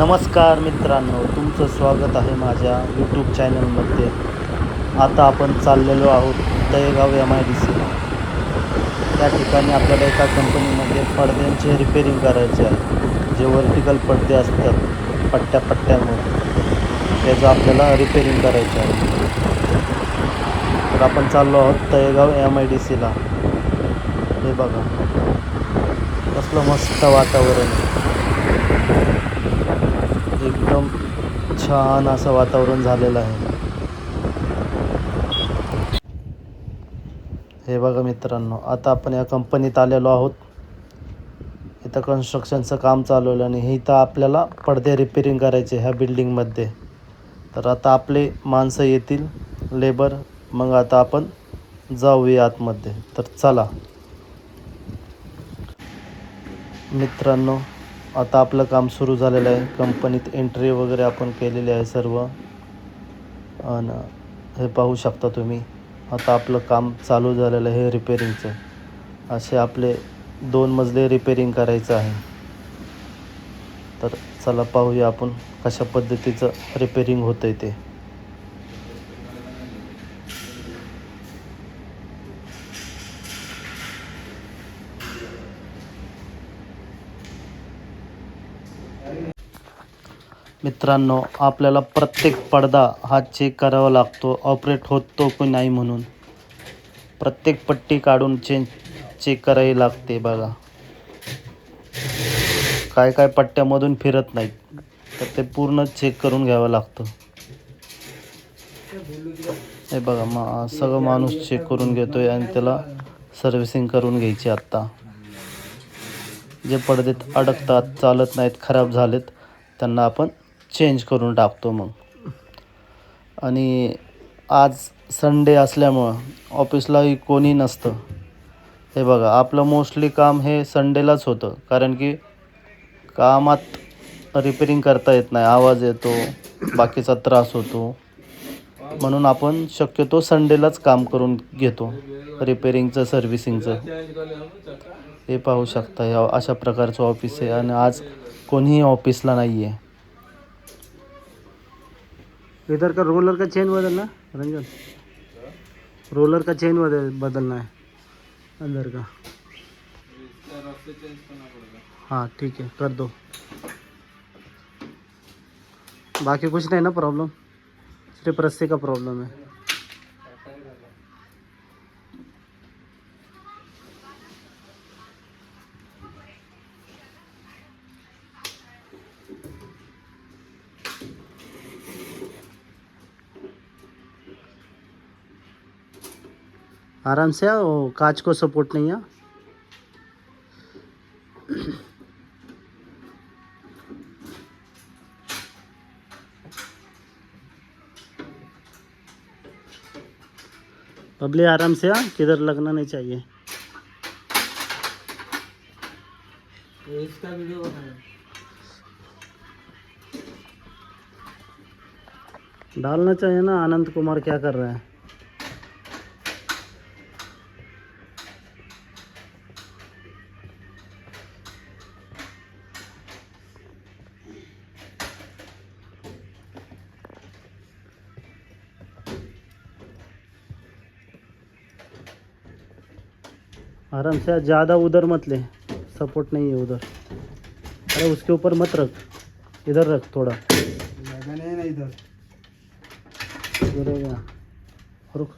नमस्कार मित्रांनो तुमचं स्वागत आहे माझ्या यूट्यूब चॅनलमध्ये आता आपण चाललेलो आहोत Talegaon M I D C त्या ठिकाणी आपल्याला एका कंपनीमध्ये पडद्यांचे रिपेरिंग करायचे आहे. जे वर्टिकल पडदे असतात पट्ट्या पट्ट्यामध्ये त्याचं आपल्याला रिपेरिंग करायचं आहे. तर आपण चाललो आहोत तळेगाव एम आय डी सीला हे बघा. कसलं मस्त वातावरण आहे. एकदम छान असं वातावरण झालेलं आहे. हे बघा मित्रांनो आता आपण या कंपनीत आलेलो आहोत. इथं कन्स्ट्रक्शनचं काम चालवलं आणि इथं आपल्याला पडदे रिपेरिंग करायचे ह्या बिल्डिंगमध्ये तर आता आपले माणसं येतील लेबर मग आता आपण जाऊया आतमध्ये. तर चला. मित्रांनो आता आपलं काम सुरू झालेलं आहे. कंपनीत एंट्री वगैरे आपण केलेली आहे सर्व. आणि हे पाहू शकता तुम्ही. आता आपलं काम चालू झालेलं आहे हे रिपेरिंगचं असे आपले दोन मजले रिपेरिंग करायचं आहे. तर चला पाहूया आपण कशा पद्धतीचं रिपेरिंग होतं आहे ते. मित्रांनो आपल्याला प्रत्येक पडदा हा चेक करावा लागतो. ऑपरेट होतो की नाही म्हणून. प्रत्येक पट्टी काढून चेंज चेक करावी लागते बघा. काय काय पट्ट्यामधून फिरत नाहीत. तर ते पूर्ण चेक करून घ्यावं लागतं. हे बघा मा सगळं माणूस चेक करून घेतोय आणि त्याला सर्व्हिसिंग करून घ्यायची आत्ता. जे पडदेत अडकतात चालत नाहीत खराब झालेत त्यांना आपण चेंज करून टाकतो मग. आणि आज संडे असल्यामुळं ऑफिसलाही कोणी नसतं. हे बघा आपलं मोस्टली काम हे संडेलाच होतं. कारण की कामात रिपेरिंग करता येत नाही. आवाज येतो बाकीचा त्रास होतो. म्हणून आपण शक्यतो संडेलाच काम करून घेतो. रिपेरिंगचं सर्व्हिसिंगचं हे पाहू शकता या अशा प्रकारचं ऑफिस आहे. आणि आज कोणीही ऑफिसला नाही आहे इधर का रोलर का चेन बदलना रंजन। रोलर का चेन बदल, बदलना है, अंदर का। हाँ ठीक है, कर दो। बाकी कुछ नहीं ना प्रॉब्लम सिर्फ़ रस्सी का प्रॉब्लम है। आराम से आओ कांच को सपोर्ट नहीं है। बबली आराम से आ किधर लगना नहीं चाहिए। इसका वीडियो डालना चाहिए ना आनंद कुमार क्या कर रहा है? आराम से ज़्यादा उधर मत ले. सपोर्ट नहीं है उधर अरे उसके ऊपर मत रख. इधर रख थोड़ा. ज्यादा नहीं ना इधर। रुक.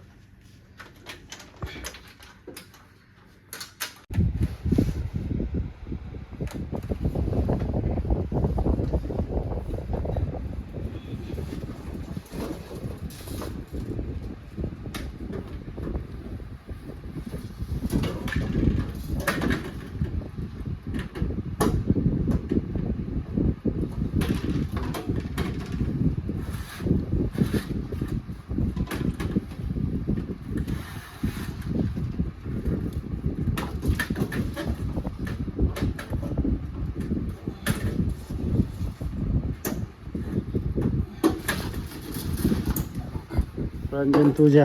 रंजन तू जा.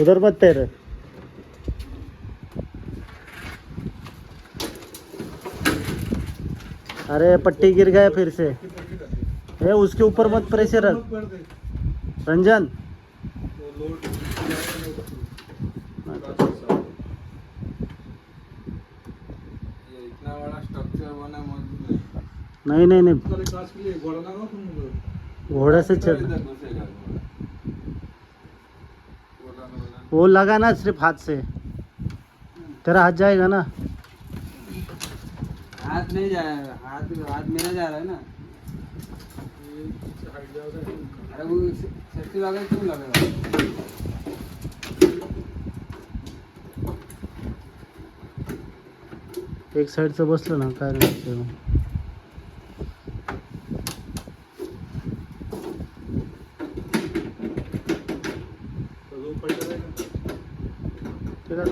उधर मत तैर. अरे पट्टी गिर गया फिर से. ए उसके ऊपर मत प्रेशर रख. रंजन. नहीं नहीं नहीं. घोड़ा से चल वो लगा ना सिर्फ़ हाथ से। तेरा हाथ जाएगा ना? हाथ नहीं जा रहा है हाथ हाथ मेरा जा रहा है ना। अरे वो सेफ्टी लगा क्यों लगेगा एक साईडचं बसलं ना काय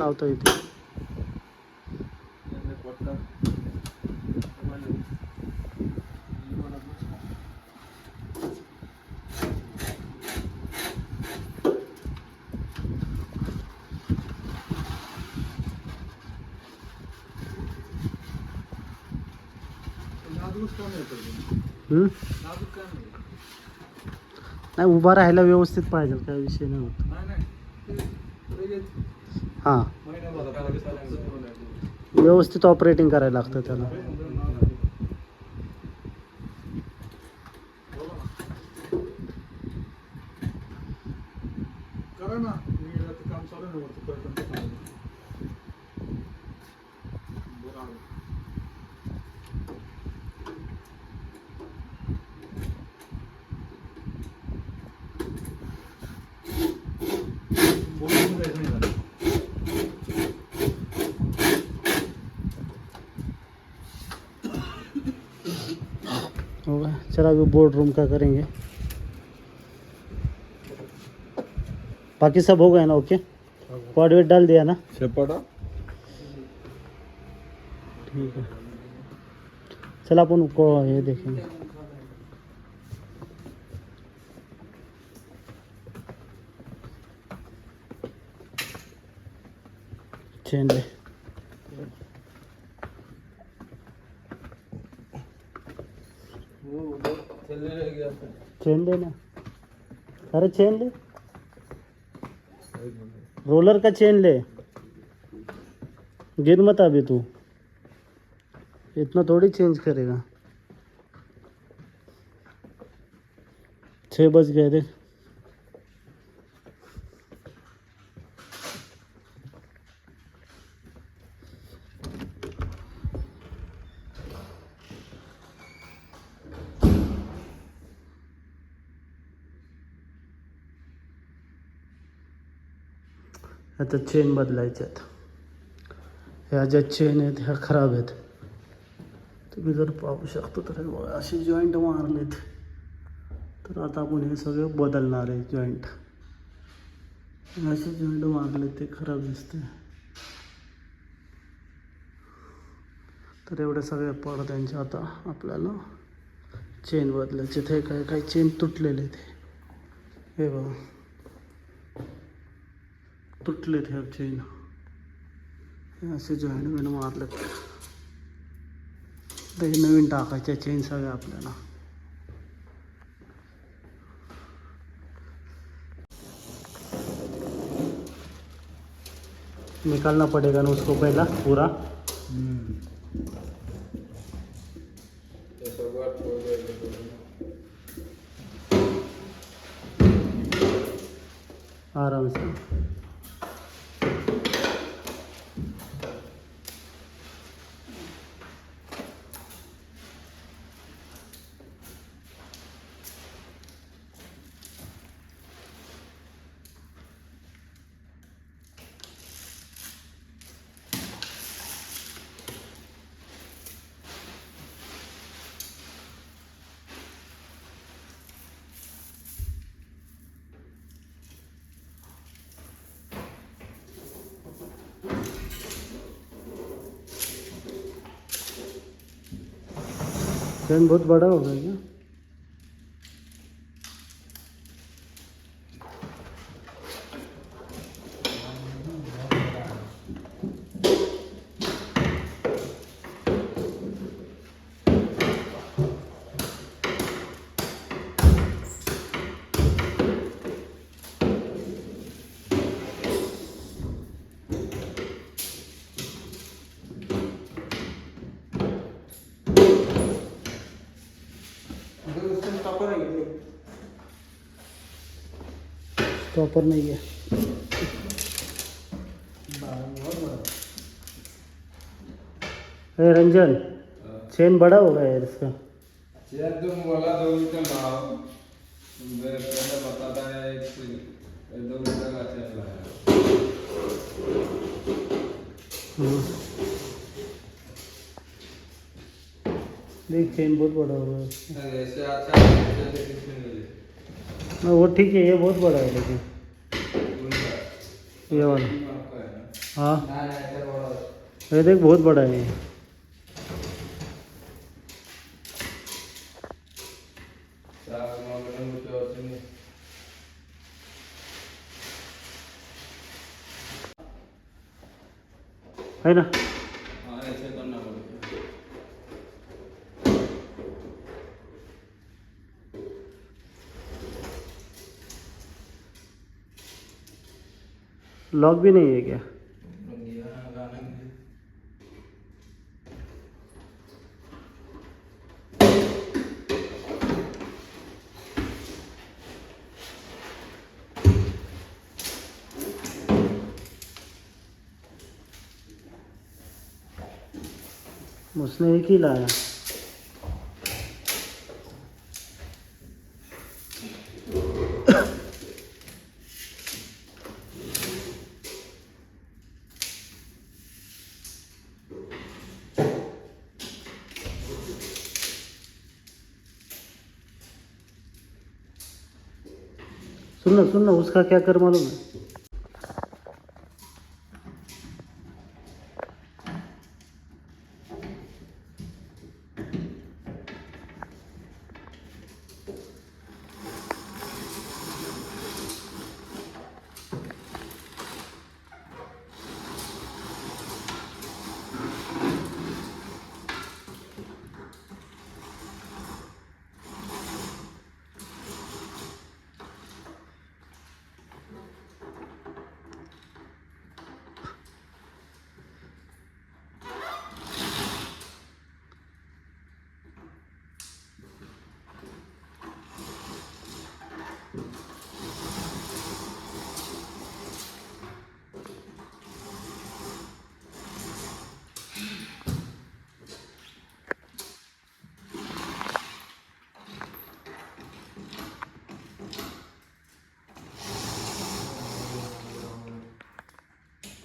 लावता येते. नाही उभा राहायला व्यवस्थित पाहिजे काय विषय नाही होत. हां. व्यवस्थित ऑपरेटिंग करायला लागतं त्याला. करा ना मी काम चालू चला अभी बोर्ड रूम का करेंगे। बाकी सब हो गया ना ओके कोऑर्डिनेट डाल दिया ना? शेपाटा ठीक है। चल अपन को ये देखेंगे। चेन ले चेन ले ना अरे चेन ले। रोलर का चेन ले। गिर मत अभी तू। इतना थोड़ी चेंज करेगा। छः बज गए, देख। आता चेन बदलायच्यात ह्या ज्या चेन आहेत ह्या खराब आहेत. तुम्ही जर पाहू शकतो तर असे जॉईंट मारलेत. तर आता आपण हे सगळं बदलणार आहे जॉईंट असे जॉईंट मारले ते खराब दिसते तर एवढ्या सगळ्या पडद्यांच्या आता आपल्याला चेन बदलायचे ते काय काय चेन तुटलेले ते हे बघा. तुटलेत ह्या चेन हे असे जॉईंट बिन मारलेत. तर हे नवीन टाकायच्या चेन सगळ्या आपल्याला. निकालना पड़ेगा ना उसको पहला पूरा. आराम से. ट्रेन बहुत बड़ा हो गया क्या प्रॉपर नहीं है अरे रंजन चेन बड़ा हो गया यार इसका. चेयर तुम बोला दो मीटर भाव मैं पहले बताता है एक दो मीटर का चेयर लाया। देख चेन बहुत बड़ा हो गया. ऐसे अच्छा है, ऐसे किसमें नहीं है। हाँ, वो ठीक है ये बहुत बड़ा है लेकिन उनका। ये वाला टीम आपका है ना? हाँ ना, ना, ऐसे बड़ा। ये देख बहुत बड़ा है ये चार मॉडल में कुछ और नहीं। है ना हाँ, ऐसे करना पड़ेगा। लॉक भी नहीं है क्या? उसने एक ही लाया। सुन ना सुन ना उसका क्या कर मालूम है?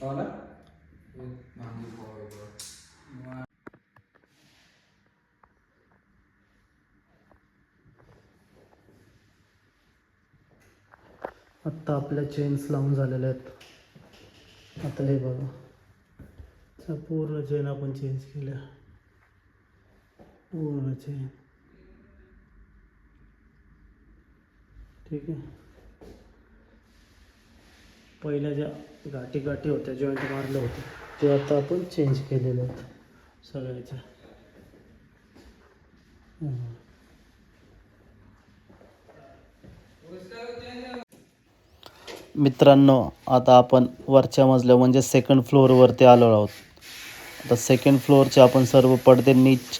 मांगी बॉय। आत्ता आपल्या चेन्स लावून झालेल्या आहेत. आता हे बघा. त्या पूर्ण चेन आपण चेंज केल्या. पूर्ण चेन ठीक आहे. पहिल्या ज्या गाठी गाठी होत्या जॉईंट मारल्या होत्या ते आता आपण चेंज केलेले आहेत. सगळ्याच्या. हम्म. मित्रांनो आता आपण वरच्या मजल्या म्हणजे सेकंड फ्लोअरवरती आलो आहोत. आता सेकंड फ्लोअरचे आपण सर्व पडदे नीट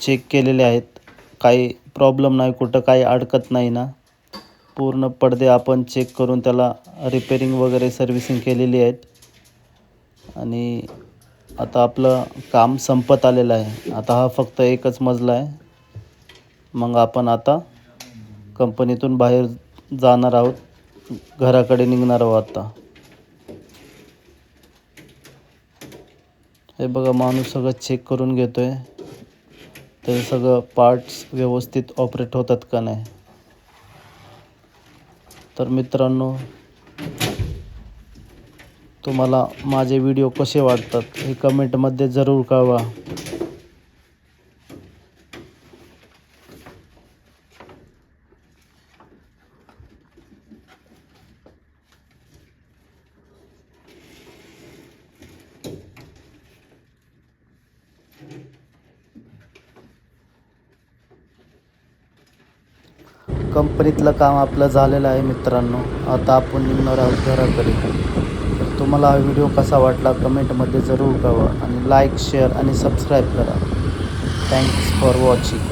चेक केलेले आहेत. काही प्रॉब्लेम नाही कुठं काही अडकत नाही ना. पूर्ण पडदे आपण चेक करून त्याला रिपेरिंग वगैरे सर्व्हिसिंग केलेली आहेत. आणि आता आपलं काम संपत आलेलं आहे. आता हा फक्त एकच मजला आहे. मग आपण आता कंपनीतून बाहेर जाणार आहोत. घराकडे निघणार आहोत आता. हे बघा माणूस सगळं चेक करून घेतो आहे ते सगळं पार्ट्स व्यवस्थित ऑपरेट होतात का नाही? तर मित्रांनो तुम्हाला माझे व्हिडिओ कसे वाटतात हे कमेंटमध्ये जरूर कळवा. कंपनीतलं काम आपलं झालेलं आहे मित्रांनो. आता आपण निघणार आहोत घराकडे. तर तुम्हाला हा व्हिडिओ कसा वाटला कमेंटमध्ये जरूर कळवा आणि लाईक शेअर आणि सबस्क्राईब करा. Thanks for watching